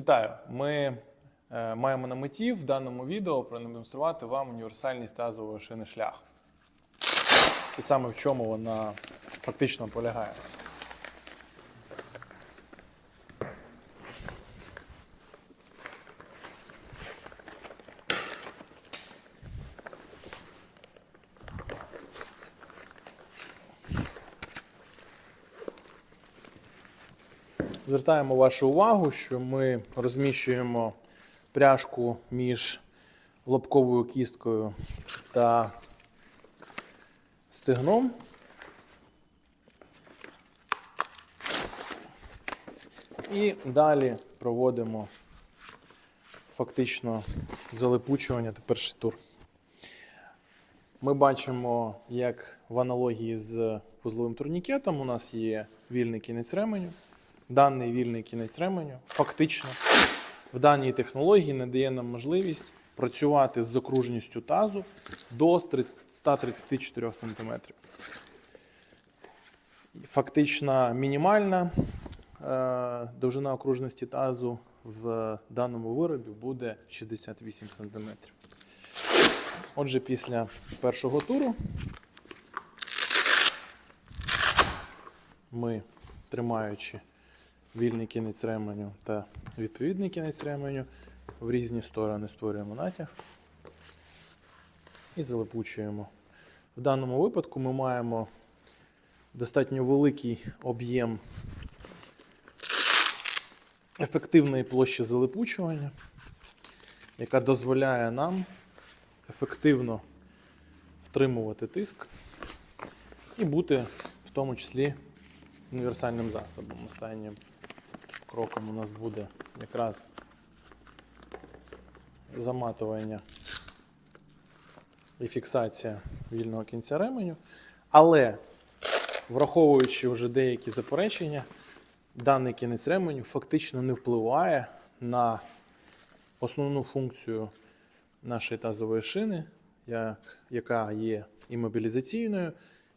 Вітаю! Ми е, маємо на меті в даному відео продемонструвати вам універсальність тазової шини шлях. І саме в чому вона фактично полягає. Звертаємо вашу увагу, що ми розміщуємо пряжку між лобковою кісткою та стегном. І далі проводимо фактично залипучування та перший тур. Ми бачимо, як в аналогії з вузловим турнікетом у нас є вільний кінець ременю. Даний вільний кінець ременю фактично в даній технології надає нам можливість працювати з окружністю тазу до 134 см. Фактично мінімальна е, довжина окружності тазу в даному виробі буде 68 см. Отже, після першого туру ми, тримаючи вільний кінець ременю та відповідний кінець ременю, в різні сторони створюємо натяг і залипучуємо. В даному випадку ми маємо достатньо великий об'єм ефективної площі залипучування, яка дозволяє нам ефективно втримувати тиск і бути в тому числі універсальним засобом. Останнім кроком у нас буде якраз заматування і фіксація вільного кінця ременю. Але враховуючи вже деякі заперечення, даний кінець ременю фактично не впливає на основну функцію нашої тазової шини, як, яка є і мобілізаційною,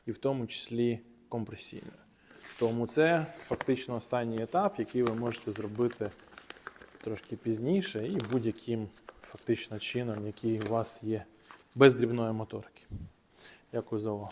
і в тому числі компресійною. Тому це фактично останній етап, який ви можете зробити трошки пізніше і будь-яким фактично чином, який у вас є без дрібної моторики. Дякую за увагу.